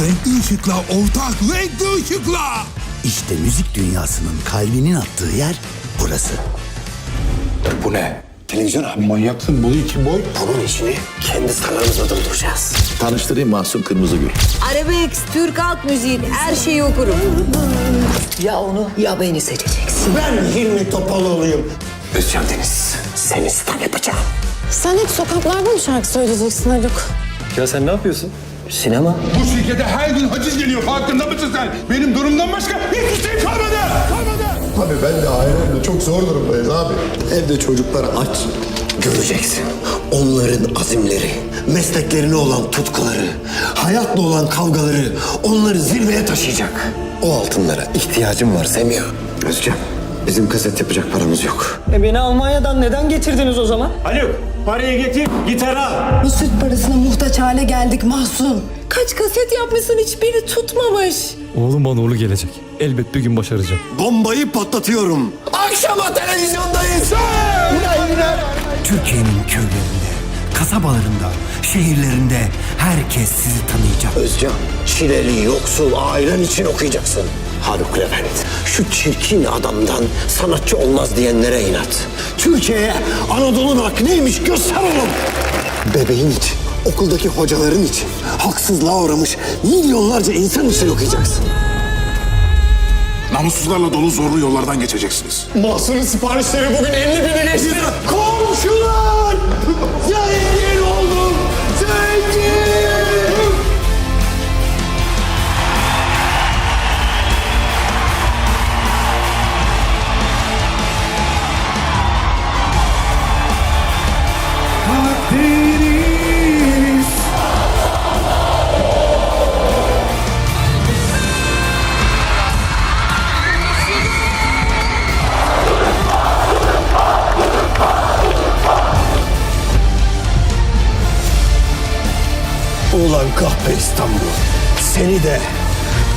Renkli ışıkla ortak renkli ışıkla. İşte müzik dünyasının kalbinin attığı yer burası. Bu ne? Televizyon abi. Manyaksın boyu iki boy. Bunun işini kendi sakalımızla dolduracağız. Tanıştırayım Mahsun Kırmızıgül. Arabesk, Türk halk müziği her şeyi okurum. Ya onu ya beni seçeceksin. Ben Hilmi Topaloğlu'yum. Özcan Deniz. Seni star yapacağım. Sen hep sokaklarda mı şarkı söyleyeceksin Haluk? Ya sen ne yapıyorsun? Sinema. Bu şirkete her gün haciz geliyor farkında mısın sen? Benim durumdan başka hiçbir şey kalmadı. Kalmadı. Abi ben de ailemle çok zor durumdayız abi. Evde çocuklar aç. Göreceksin. Onların azimleri, mesleklerine olan tutkuları, hayatla olan kavgaları onları zirveye taşıyacak. O altınlara ihtiyacım var Semiha. Özcan, bizim kaset yapacak paramız yok. E beni Almanya'dan neden getirdiniz o zaman? Haluk parayı getir gitarı al. Bu süt parasına muhtaç hale geldik Mahsun. Kaç kaset yapmışsın hiçbiri tutmamış. Oğlum bana uğurlu gelecek. Elbet bir gün başaracağım. Bombayı patlatıyorum. Akşama televizyondayız. Türkiye'nin köylerinde, kasabalarında, şehirlerinde herkes sizi tanıyacak. Özcan, çileli, yoksul, ailen için okuyacaksın. Haluk Levent, şu çirkin adamdan sanatçı olmaz diyenlere inat. Türkiye'ye Anadolu'nun hakkı neymiş göster oğlum. Bebeğin için, okuldaki hocaların için, haksızlığa uğramış milyonlarca insan için okuyacaksın. Namussuzlarla dolu zorlu yollardan geçeceksiniz. Mahsun'un siparişleri bugün 50 bini geçti. Ulan kahpe İstanbul. Seni de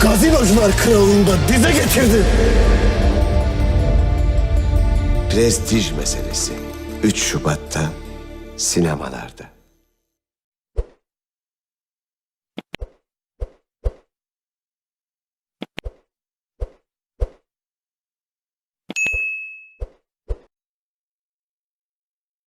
gazinocular kralında dize getirdi. Prestij meselesi. 3 Şubat'ta sinemalarda.